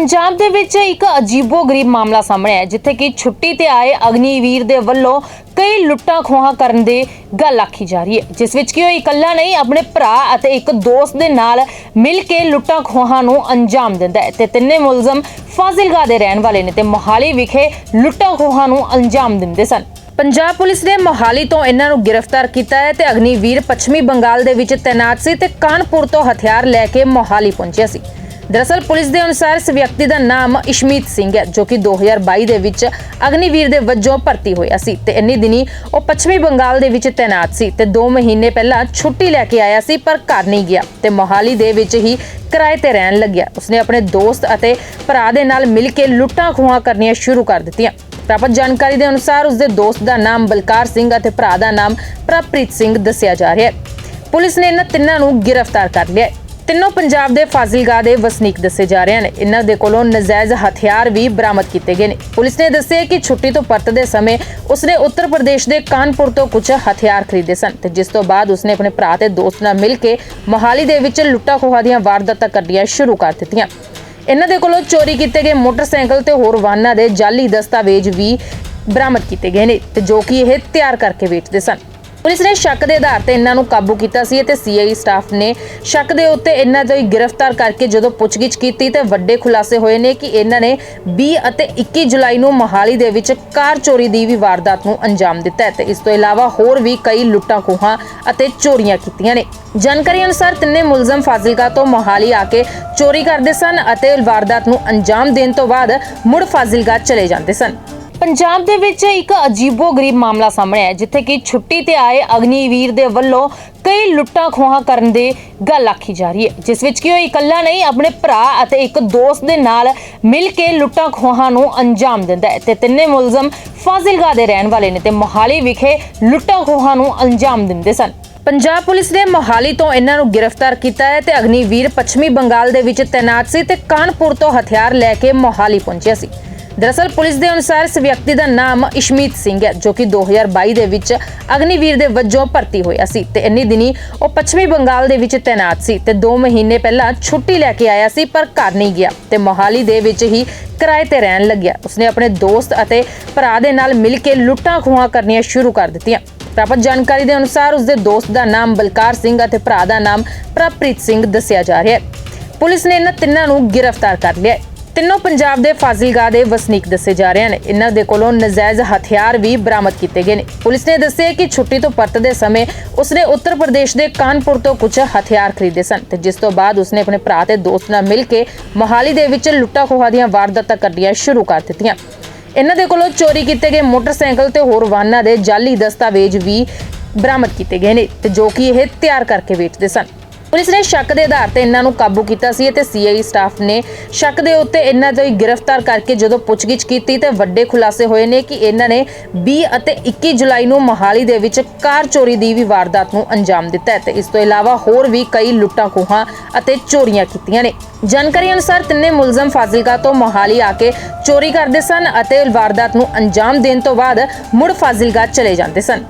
ਪੰਜਾਬ ਦੇ ਵਿੱਚ ਇੱਕ ਅਜੀਬੋ-ਗਰੀਬ ਮਾਮਲਾ ਸਾਹਮਣੇ ਆਇਆ, ਜਿੱਥੇ ਕਿ ਛੁੱਟੀ ਤੇ ਆਏ ਅਗਨੀਵੀਰ ਦੇ ਵੱਲੋਂ ਕਈ ਲੁੱਟਾਂ ਖੋਹਾਂ ਕਰਨ ਦੇ ਗੱਲ ਆਖੀ ਜਾ ਰਹੀ ਹੈ, ਜਿਸ ਵਿੱਚ ਕਿ ਉਹ ਇਕੱਲਾ ਨਹੀਂ, ਆਪਣੇ ਭਰਾ ਅਤੇ ਇੱਕ ਦੋਸਤ ਦੇ ਨਾਲ ਮਿਲ ਕੇ ਲੁੱਟਾਂ ਖੋਹਾਂ ਨੂੰ ਅੰਜਾਮ ਦਿੰਦਾ ਹੈ ਤੇ ਤਿੰਨੇ ਮੁਲਜ਼ਮ ਫਾਜ਼ਿਲਗਾ ਦੇ ਰਹਿਣ ਵਾਲੇ ਨੇ ਤੇ ਮੋਹਾਲੀ ਵਿਖੇ ਲੁੱਟਾਂ ਖੋਹਾਂ ਨੂੰ ਅੰਜਾਮ ਦਿੰਦੇ ਸਨ। ਪੰਜਾਬ ਪੁਲਿਸ ਨੇ ਮੋਹਾਲੀ ਤੋਂ ਇਹਨਾਂ ਨੂੰ ਗ੍ਰਿਫਤਾਰ ਕੀਤਾ ਹੈ ਤੇ ਅਗਨੀਵੀਰ ਪੱਛਮੀ ਬੰਗਾਲ ਦੇ ਵਿੱਚ ਤੈਨਾਤ ਸੀ ਤੇ ਕਾਨਪੁਰ ਤੋਂ ਹਥਿਆਰ ਲੈ ਕੇ ਮੋਹਾਲੀ ਪਹੁੰਚਿਆ ਸੀ। ਦਰਅਸਲ ਪੁਲਿਸ ਦੇ ਅਨੁਸਾਰ ਇਸ ਵਿਅਕਤੀ ਦਾ ਨਾਮ ਇਸ਼ਮੀਤ ਸਿੰਘ ਹੈ, ਜੋ ਕਿ 2022 ਦੇ ਵਿੱਚ ਅਗਨੀਵੀਰ ਦੇ ਵਜੋਂ ਭਰਤੀ ਹੋਇਆ ਸੀ ਤੇ ਇੰਨੀ ਦਿਨੀ ਉਹ ਪੱਛਮੀ ਬੰਗਾਲ ਦੇ ਵਿੱਚ ਤੈਨਾਤ ਸੀ ਤੇ 2 ਮਹੀਨੇ ਪਹਿਲਾਂ ਛੁੱਟੀ ਲੈ ਕੇ ਆਇਆ ਸੀ ਪਰ ਘਰ ਨਹੀਂ ਗਿਆ ਤੇ ਮੋਹਾਲੀ ਦੇ ਵਿੱਚ ਹੀ ਕਿਰਾਏ ਤੇ ਰਹਿਣ ਲੱਗਿਆ। ਉਸਨੇ ਆਪਣੇ ਦੋਸਤ ਅਤੇ ਭਰਾ ਦੇ ਨਾਲ ਮਿਲ ਕੇ ਲੁੱਟਾਂ ਖੋਹਾਂ ਕਰਨੀਆਂ ਸ਼ੁਰੂ ਕਰ ਦਿੱਤੀਆਂ। ਪ੍ਰਾਪਤ ਜਾਣਕਾਰੀ ਦੇ ਅਨੁਸਾਰ ਉਸਦੇ ਦੋਸਤ ਦਾ ਨਾਮ ਬਲਕਾਰ ਸਿੰਘ ਅਤੇ ਭਰਾ ਦਾ ਨਾਮ ਪ੍ਰਭਪ੍ਰੀਤ ਸਿੰਘ ਦੱਸਿਆ ਜਾ ਰਿਹਾ ਹੈ। ਪੁਲਿਸ ਨੇ ਇਹਨਾਂ ਤਿੰਨਾਂ ਨੂੰ ਗ੍ਰਿਫਤਾਰ ਕਰ ਲਿਆ ਹੈ। ਤਿੰਨੋਂ ਪੰਜਾਬ ਦੇ ਫਾਜ਼ਿਲਗਾ ਦੇ ਵਸਨੀਕ ਦੱਸੇ ਜਾ ਰਹੇ ਨੇ ਇਹਨਾਂ ਦੇ ਕੋਲੋਂ ਨਜਾਇਜ਼ ਹਥਿਆਰ ਵੀ ਬਰਾਮਦ ਕੀਤੇ ਗਏ ਨੇ। ਪੁਲਿਸ ਨੇ ਦੱਸਿਆ ਕਿ ਛੁੱਟੀ ਤੋਂ ਪਰਤਦੇ ਸਮੇਂ ਉਸਨੇ ਉੱਤਰ ਪ੍ਰਦੇਸ਼ ਦੇ ਕਾਨਪੁਰ ਤੋਂ ਕੁਝ ਹਥਿਆਰ ਖਰੀਦੇ ਸਨ ਤੇ ਜਿਸ ਤੋਂ ਬਾਅਦ ਉਸਨੇ ਆਪਣੇ ਭਰਾ ਤੇ ਦੋਸਤ ਨਾਲ ਮਿਲ ਕੇ ਮੋਹਾਲੀ ਦੇ ਵਿੱਚ ਲੁੱਟਾ ਖੋਹਾ ਦੀਆਂ ਵਾਰਦਾਤਾਂ ਕਰਨੀਆਂ ਸ਼ੁਰੂ ਕਰ ਦਿੱਤੀਆਂ। ਇਹਨਾਂ ਦੇ ਕੋਲੋਂ ਚੋਰੀ ਕੀਤੇ ਗਏ ਮੋਟਰਸਾਈਕਲ ਤੇ ਹੋਰ ਵਾਹਨਾਂ ਦੇ ਜਾਲੀ ਦਸਤਾਵੇਜ਼ ਵੀ ਬਰਾਮਦ ਕੀਤੇ ਗਏ ਨੇ ਤੇ ਜੋ ਕਿ ਇਹ ਤਿਆਰ ਕਰਕੇ ਵੇਚਦੇ ਸਨ। ਪੁਲਿਸ ਨੇ ਸ਼ੱਕ ਦੇ ਆਧਾਰ ਤੇ ਇਹਨਾਂ ਨੂੰ ਕਾਬੂ ਕੀਤਾ ਸੀ ਤੇ ਸੀਆਈ ਸਟਾਫ ਨੇ ਸ਼ੱਕ ਦੇ ਉੱਤੇ ਇਹਨਾਂ ਤੋਂ ਗ੍ਰਿਫਤਾਰ ਕਰਕੇ ਜਦੋਂ ਪੁੱਛਗਿੱਛ ਕੀਤੀ ਤੇ ਵੱਡੇ ਖੁਲਾਸੇ ਹੋਏ ਨੇ ਕਿ ਇਹਨਾਂ ਨੇ 20 ਅਤੇ 21 ਜੁਲਾਈ ਨੂੰ ਮੋਹਾਲੀ ਦੇ ਵਿੱਚ ਕਾਰ ਚੋਰੀ ਦੀ ਵੀ ਵਾਰਦਾਤ ਨੂੰ ਅੰਜਾਮ ਦਿੱਤਾ ਹੈ ਤੇ ਇਸ ਤੋਂ ਇਲਾਵਾ ਹੋਰ ਵੀ ਕਈ ਲੁੱਟਾਂ ਖੋਹਾਂ ਅਤੇ ਚੋਰੀਆਂ ਕੀਤੀਆਂ ਨੇ। ਜਾਣਕਾਰੀ ਅਨੁਸਾਰ ਤਿੰਨੇ ਮੁਲਜ਼ਮ ਫਾਜ਼ਿਲਕਾ ਤੋਂ ਮੋਹਾਲੀ ਆ ਕੇ ਚੋਰੀ ਕਰਦੇ ਸਨ ਅਤੇ ਵਾਰਦਾਤ ਨੂੰ ਅੰਜਾਮ ਦੇਣ ਤੋਂ ਬਾਅਦ ਮੁੜ ਫਾਜ਼ਿਲਕਾ ਚਲੇ ਜਾਂਦੇ ਸਨ। ਪੰਜਾਬ ਦੇ ਵਿੱਚ ਇੱਕ ਅਜੀਬੋ-ਗਰੀਬ ਮਾਮਲਾ ਸਾਹਮਣੇ ਆਇਆ, ਜਿੱਥੇ ਕਿ ਛੁੱਟੀ ਤੇ ਆਏ ਅਗਨੀਵੀਰ ਦੇ ਵੱਲੋਂ ਕਈ ਲੁੱਟਾਂ ਖੋਹਾਂ ਕਰਨ ਦੇ ਗੱਲ ਆਖੀ ਜਾ ਰਹੀ ਹੈ, ਜਿਸ ਵਿੱਚ ਕਿ ਉਹ ਇਕੱਲਾ ਨਹੀਂ, ਆਪਣੇ ਭਰਾ ਅਤੇ ਇੱਕ ਦੋਸਤ ਦੇ ਨਾਲ ਮਿਲ ਕੇ ਲੁੱਟਾਂ ਖੋਹਾਂ ਨੂੰ ਅੰਜਾਮ ਦਿੰਦਾ ਹੈ ਤੇ ਤਿੰਨੇ ਮੁਲਜ਼ਮ ਫਾਜ਼ਿਲਗਾ ਦੇ ਰਹਿਣ ਵਾਲੇ ਨੇ ਤੇ ਮੋਹਾਲੀ ਵਿਖੇ ਲੁੱਟਾਂ ਖੋਹਾਂ ਨੂੰ ਅੰਜਾਮ ਦਿੰਦੇ ਸਨ। ਪੰਜਾਬ ਪੁਲਿਸ ਨੇ ਮੋਹਾਲੀ ਤੋਂ ਇਹਨਾਂ ਨੂੰ ਗ੍ਰਿਫਤਾਰ ਕੀਤਾ ਹੈ ਤੇ ਅਗਨੀਵੀਰ ਪੱਛਮੀ ਬੰਗਾਲ ਦੇ ਵਿੱਚ ਤੈਨਾਤ ਸੀ ਤੇ ਕਾਨਪੁਰ ਤੋਂ ਹਥਿਆਰ ਲੈ ਕੇ ਮੋਹਾਲੀ ਪਹੁੰਚਿਆ ਸੀ। ਦਰਅਸਲ ਪੁਲਿਸ ਦੇ ਅਨੁਸਾਰ ਇਸ ਵਿਅਕਤੀ ਦਾ ਨਾਮ ਇਸ਼ਮੀਤ ਸਿੰਘ ਹੈ, ਜੋ ਕਿ 2022 ਦੇ ਵਿੱਚ ਅਗਨੀਵੀਰ ਦੇ ਵਜੋਂ ਭਰਤੀ ਹੋਇਆ ਸੀ ਤੇ ਇੰਨੀ ਦਿਨੀ ਉਹ ਪੱਛਮੀ ਬੰਗਾਲ ਦੇ ਵਿੱਚ ਤੈਨਾਤ ਸੀ ਤੇ 2 ਮਹੀਨੇ ਪਹਿਲਾਂ ਛੁੱਟੀ ਲੈ ਕੇ ਆਇਆ ਸੀ ਪਰ ਘਰ ਨਹੀਂ ਗਿਆ ਤੇ ਮੋਹਾਲੀ ਦੇ ਵਿੱਚ ਹੀ ਕਿਰਾਏ ਤੇ ਰਹਿਣ ਲੱਗਿਆ। ਉਸਨੇ ਆਪਣੇ ਦੋਸਤ ਅਤੇ ਭਰਾ ਦੇ ਨਾਲ ਮਿਲ ਕੇ ਲੁੱਟਾਂ ਖੋਹਾਂ ਕਰਨੀਆਂ ਸ਼ੁਰੂ ਕਰ ਦਿੱਤੀਆਂ। ਪ੍ਰਾਪਤ ਜਾਣਕਾਰੀ ਦੇ ਅਨੁਸਾਰ ਉਸਦੇ ਦੋਸਤ ਦਾ ਨਾਮ ਬਲਕਾਰ ਸਿੰਘ ਅਤੇ ਭਰਾ ਦਾ ਨਾਮ ਪ੍ਰਭਪ੍ਰੀਤ ਸਿੰਘ ਦੱਸਿਆ ਜਾ ਰਿਹਾ ਹੈ। ਪੁਲਿਸ ਨੇ ਇਹਨਾਂ ਤਿੰਨਾਂ ਨੂੰ ਗ੍ਰਿਫਤਾਰ ਕਰ ਲਿਆ ਹੈ। ਤਿੰਨੋਂ ਪੰਜਾਬ ਦੇ ਫਾਜ਼ਿਲਗਾ ਦੇ ਵਸਨੀਕ ਦੱਸੇ ਜਾ ਰਹੇ ਨੇ। ਇਹਨਾਂ ਦੇ ਕੋਲੋਂ ਨਜਾਇਜ਼ ਹਥਿਆਰ ਵੀ ਬਰਾਮਦ ਕੀਤੇ ਗਏ ਨੇ। ਪੁਲਿਸ ਨੇ ਦੱਸਿਆ ਕਿ ਛੁੱਟੀ ਤੋਂ ਪਰਤਦੇ ਸਮੇਂ ਉਸਨੇ ਉੱਤਰ ਪ੍ਰਦੇਸ਼ ਦੇ ਕਾਨਪੁਰ ਤੋਂ ਕੁਝ ਹਥਿਆਰ ਖਰੀਦੇ ਸਨ ਤੇ ਜਿਸ ਤੋਂ ਬਾਅਦ ਉਸਨੇ ਆਪਣੇ ਭਰਾ ਤੇ ਦੋਸਤ ਨਾਲ ਮਿਲ ਕੇ ਮੋਹਾਲੀ ਦੇ ਵਿੱਚ ਲੁੱਟਾ ਖੋਹਾ ਦੀਆਂ ਵਾਰਦਾਤਾਂ ਕਰਨੀਆਂ ਸ਼ੁਰੂ ਕਰ ਦਿੱਤੀਆਂ। ਇਹਨਾਂ ਦੇ ਕੋਲੋਂ ਚੋਰੀ ਕੀਤੇ ਗਏ ਮੋਟਰਸਾਈਕਲ ਤੇ ਹੋਰ ਵਾਹਨਾਂ ਦੇ ਜਾਲੀ ਦਸਤਾਵੇਜ਼ ਵੀ ਬਰਾਮਦ ਕੀਤੇ ਗਏ ਨੇ ਤੇ ਜੋ ਕਿ ਇਹ ਤਿਆਰ ਕਰਕੇ ਵੇਚਦੇ ਸਨ। ਪੁਲਿਸ ਨੇ ਸ਼ੱਕ ਦੇ ਆਧਾਰ ਤੇ ਇਹਨਾਂ ਨੂੰ ਕਾਬੂ ਕੀਤਾ ਸੀ ਤੇ ਸੀਆਈ ਸਟਾਫ ਨੇ ਸ਼ੱਕ ਦੇ ਉੱਤੇ ਇਹਨਾਂ ਤੋਂ ਗ੍ਰਿਫਤਾਰ ਕਰਕੇ ਜਦੋਂ ਪੁੱਛਗਿੱਛ ਕੀਤੀ ਤੇ ਵੱਡੇ ਖੁਲਾਸੇ ਹੋਏ ਨੇ ਕਿ ਇਹਨਾਂ ਨੇ 20 ਅਤੇ 21 ਜੁਲਾਈ ਨੂੰ ਮੋਹਾਲੀ ਦੇ ਵਿੱਚ ਕਾਰ ਚੋਰੀ ਦੀ ਵੀ ਵਾਰਦਾਤ ਨੂੰ ਅੰਜਾਮ ਦਿੱਤਾ ਹੈ ਤੇ ਇਸ ਤੋਂ ਇਲਾਵਾ ਹੋਰ ਵੀ ਕਈ ਲੁੱਟਾਂ ਖੋਹਾਂ ਅਤੇ ਚੋਰੀਆਂ ਕੀਤੀਆਂ ਨੇ। ਜਾਣਕਾਰੀ ਅਨੁਸਾਰ ਤਿੰਨੇ ਮੁਲਜ਼ਮ ਫਾਜ਼ਿਲਕਾ ਤੋਂ ਮੋਹਾਲੀ ਆ ਕੇ ਚੋਰੀ ਕਰਦੇ ਸਨ ਅਤੇ ਵਾਰਦਾਤ ਨੂੰ ਅੰਜਾਮ ਦੇਣ ਤੋਂ ਬਾਅਦ ਮੁੜ ਫਾਜ਼ਿਲਕਾ ਚਲੇ ਜਾਂਦੇ ਸਨ।